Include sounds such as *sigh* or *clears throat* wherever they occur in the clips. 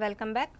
Welcome back.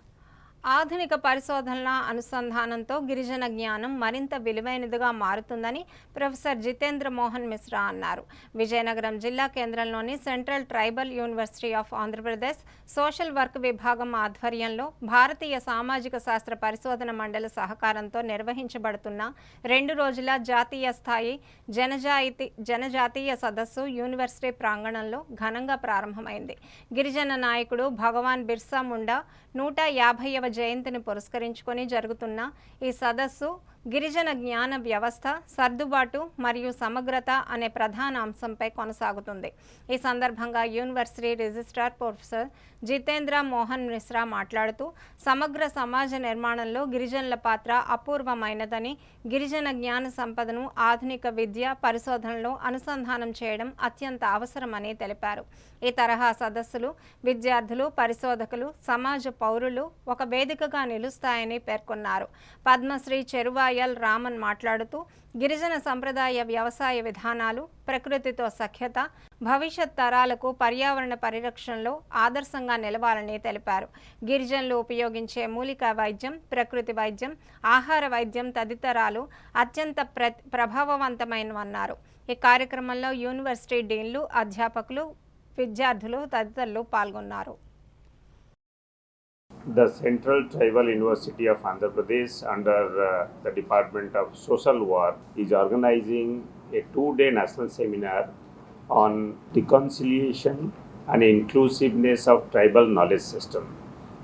ఆధునిక పరిశోధనల అనుసంధానంతో గిరిజన జ్ఞానం మరింత విలువైనదిగా మారుతుందని ప్రొఫెసర్ జితేంద్ర మోహన్ మిశ్రా అన్నారు. విజయనగరం జిల్లా కేంద్రంలోని central tribal university of Andhra Pradesh social work విభాగం ఆధ్వర్యంలో భారతీయ సామాజిక శాస్త్ర పరిశోధన మండలి సహకారంతో నిర్వహించబడుతున్న రెండు రోజుల జాతీయ స్థాయి జనజాతి జనజాతీయ సదస్సు యూనివర్సిటీ ప్రాంగణంలో ఘనంగా ప్రారంభమైంది. గిరిజన నాయకుడు భగవాన్ బిర్సా ముండా నూట యాభైవ జయంతిని పురస్కరించుకొని జరుగుతున్న ఈ సదస్సు గిరిజన జ్ఞాన వ్యవస్థ సర్దుబాటు మరియు సమగ్రత అనే ప్రధాన అంశంపై కొనసాగుతుంది. ఈ సందర్భంగా university registrar professor Jitendra Mohan Mishra మాట్లాడుతూ సమగ్ర సమాజ నిర్మాణంలో గిరిజనుల పాత్ర అపూర్వమైనదని గిరిజన జ్ఞాన సంపదను ఆధునిక విద్య పరిశోధనలో అనుసంధానం చేయడం అత్యంత అవసరమని తెలిపారు. ఈ తరహా సదస్సులు విద్యార్థులు పరిశోధకులు సమాజ పౌరులు ఒక వేదికగా నిలుస్తాయని పేర్కొన్నారు. పద్మశ్రీ ఎల్ రామన్ మాట్లాడుతూ గిరిజన సంప్రదాయ వ్యవసాయ విధానాలు ప్రకృతితో సఖ్యత భవిష్యత్ తరాలకు పర్యావరణ పరిరక్షణలో ఆదర్శంగా నిలవాలని తెలిపారు. గిరిజనులు ఉపయోగించే మూలికా వైద్యం ప్రకృతి వైద్యం ఆహార వైద్యం తదితరాలు అత్యంత ప్ర ప్రభావవంతమైనవన్నారు ఈ కార్యక్రమంలో యూనివర్సిటీ డీన్లు అధ్యాపకులు విద్యార్థులు తదితరులు పాల్గొన్నారు. The Central Tribal University of Andhra Pradesh, under uh, the Department of Social Work, is organizing a two day national seminar on reconciliation and inclusiveness of tribal knowledge system.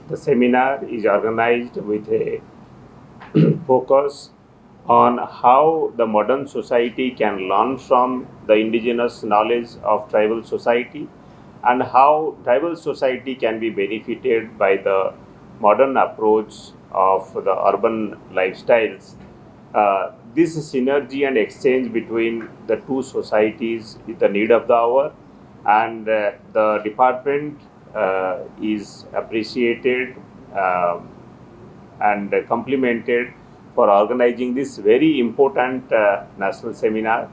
The seminar is organized with a *clears throat* focus on how the modern society can learn from the indigenous knowledge of tribal society and how tribal society can be benefited by the modern approach of the urban lifestyles. Uh, this synergy and exchange between the two societies is the need of the hour, and uh, the department uh, is appreciated um and complimented for organizing this very important uh, national seminar.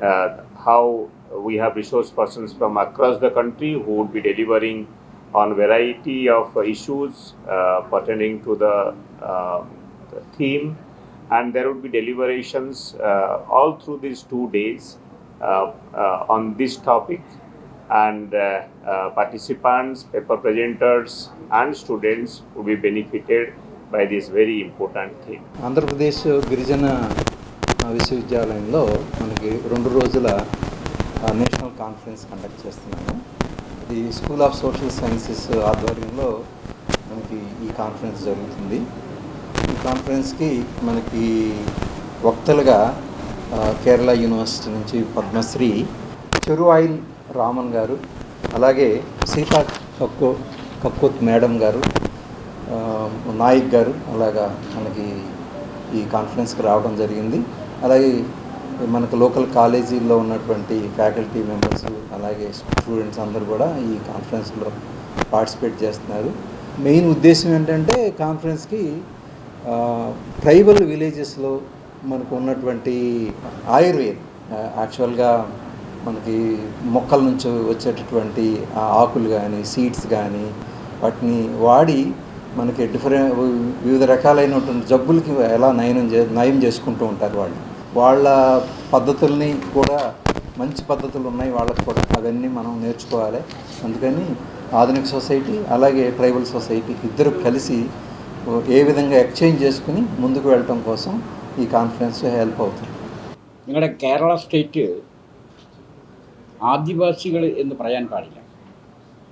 Uh, how we have resource persons from across the country who would be delivering on variety of issues uh, pertaining to the, uh, the theme and there would be deliberations uh, all through these two days uh, uh, on this topic and uh, uh, participants, paper presenters and students will be benefited by this very important theme. Andhra Pradesh గిరిజన విశ్వవిద్యాలయంలో మనకి రెండు రోజుల ఆ, national conference conduct చేస్తున్నాము ఈ school of social sciences ఆధ్వర్యంలో మనకి ఈ కాన్ఫరెన్స్ జరుగుతుంది. ఈ కాన్ఫరెన్స్కి మనకి వక్తలుగా కేరళ యూనివర్సిటీ నుంచి పద్మశ్రీ చెరువాయిల్ రామన్ గారు అలాగే సీతా కక్కో కక్కోత్ మేడం గారు నాయక్ గారు అలాగా మనకి ఈ కాన్ఫరెన్స్కి రావడం జరిగింది. అలాగే మనకు లోకల్ కాలేజీల్లో ఉన్నటువంటి ఫ్యాకల్టీ మెంబర్స్ అలాగే స్టూడెంట్స్ అందరూ కూడా ఈ కాన్ఫరెన్స్లో పార్టిసిపేట్ చేస్తున్నారు. మెయిన్ ఉద్దేశం ఏంటంటే కాన్ఫరెన్స్కి ట్రైబల్ విలేజెస్లో మనకు ఉన్నటువంటి ఆయుర్వేద్ యాక్చువల్గా మనకి మొక్కల నుంచి వచ్చేటటువంటి ఆకులు కానీ సీడ్స్ కానీ వాటిని వాడి మనకి డిఫరెంట్ వివిధ రకాలైనటువంటి జబ్బులకి ఎలా నయం చే నయం చేసుకుంటూ ఉంటారు వాళ్ళు. వాళ్ళ పద్ధతుల్ని కూడా మంచి పద్ధతులు ఉన్నాయి వాళ్ళకి కూడా అవన్నీ మనం నేర్చుకోవాలి అందుకని ఆధునిక సొసైటీ అలాగే ట్రైబల్ సొసైటీ ఇద్దరు కలిసి ఏ విధంగా ఎక్స్చేంజ్ చేసుకుని ముందుకు వెళ్ళటం కోసం ఈ കാൺഫറൻസ് ഹെൽപ്പ് అవుతుంది നിങ്ങളുടെ കേരള സ്റ്റേറ്റ് ആദിവാസികൾ എന്ന് പറയാൻ പാടില്ല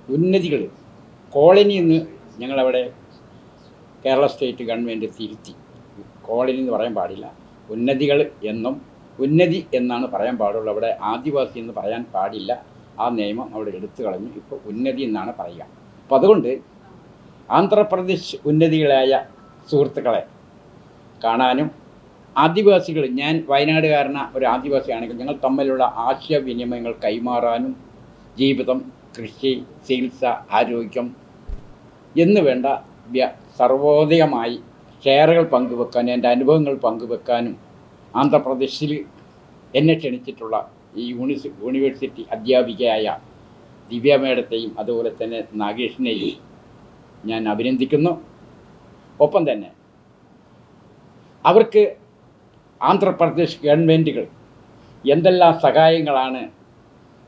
ഉന്നതികൾ കോളനി എന്ന് ഞങ്ങളവിടെ കേരള സ്റ്റേറ്റ് ഗവൺമെൻറ് തിരുത്തി കോളനി എന്ന് പറയാൻ പാടില്ല ഉന്നതികൾ എന്നും ഉന്നതി എന്നാണ് പറയാൻ പാടുള്ളൂ. അവിടെ ആദിവാസി എന്ന് പറയാൻ പാടില്ല. ആ നിയമം അവിടെ എടുത്തു കളഞ്ഞു. ഇപ്പോൾ ഉന്നതി എന്നാണ് പറയുക. അപ്പോൾ അതുകൊണ്ട് ആന്ധ്രാപ്രദേശ് ഉന്നതികളായ സുഹൃത്തുക്കളെ കാണാനും ആദിവാസികൾ ഞാൻ വയനാടുകാരന ഒരു ആദിവാസിയാണെങ്കിൽ ഞങ്ങൾ തമ്മിലുള്ള ആശയവിനിമയങ്ങൾ കൈമാറാനും ജീവിതം കൃഷി ചികിത്സ ആരോഗ്യം എന്ന് വേണ്ട സർവോദയമായി ഷെയറുകൾ പങ്കുവെക്കാനും എന്റെ അനുഭവങ്ങൾ പങ്കുവെക്കാനും ആന്ധ്രാപ്രദേശിൽ എന്നെ ക്ഷണിച്ചിട്ടുള്ള ഈ യൂണിസ് യൂണിവേഴ്സിറ്റി അധ്യാപികയായ ദിവ്യ മേഡത്തെയും അതുപോലെ തന്നെ നാഗേഷിനെയും ഞാൻ അഭിനന്ദിക്കുന്നു. ഒപ്പം തന്നെ അവർക്ക് ആന്ധ്രാപ്രദേശ് ഗവൺമെന്റുകൾ എന്തെല്ലാം സഹായങ്ങളാണ്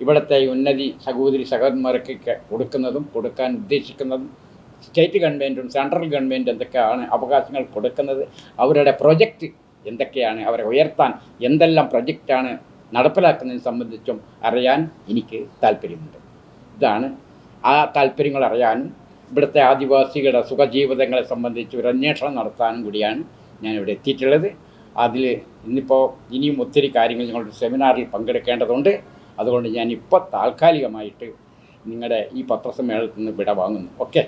ഇവിടുത്തെ ഉന്നതി സഹോദരി സഹോദരന്മാർക്ക് കൊടുക്കുന്നതും കൊടുക്കാൻ ഉദ്ദേശിക്കുന്നതും സ്റ്റേറ്റ് ഗവൺമെന്റും സെൻട്രൽ ഗവൺമെന്റ് എന്തൊക്കെയാണ് അവകാശങ്ങൾ കൊടുക്കുന്നത്? അവരുടെ പ്രൊജക്റ്റ് എന്തൊക്കെയാണ്? അവരെ ഉയർത്താൻ എന്തെല്ലാം പ്രൊജക്റ്റാണ് നടപ്പിലാക്കുന്നതിനെ സംബന്ധിച്ചും അറിയാൻ എനിക്ക് താല്പര്യമുണ്ട്. ഇതാണ് ആ താല്പര്യങ്ങൾ അറിയാനും ഇവിടുത്തെ ആദിവാസികളുടെ സുഖജീവിതങ്ങളെ സംബന്ധിച്ച് ഒരു അന്വേഷണം നടത്താനും കൂടിയാണ് ഞാൻ ഇവിടെ എത്തിയിട്ടുള്ളത്. അതിൽ ഇന്നിപ്പോൾ ഇനിയും ഒത്തിരി കാര്യങ്ങൾ ഞങ്ങളുടെ സെമിനാറിൽ പങ്കെടുക്കേണ്ടതുണ്ട്. അതുകൊണ്ട് ഞാൻ ഇപ്പോൾ താൽക്കാലികമായിട്ട് നിങ്ങളുടെ ഈ പത്രസമ്മേളനത്തിൽ നിന്ന് വിട വാങ്ങുന്നു ഓക്കെ?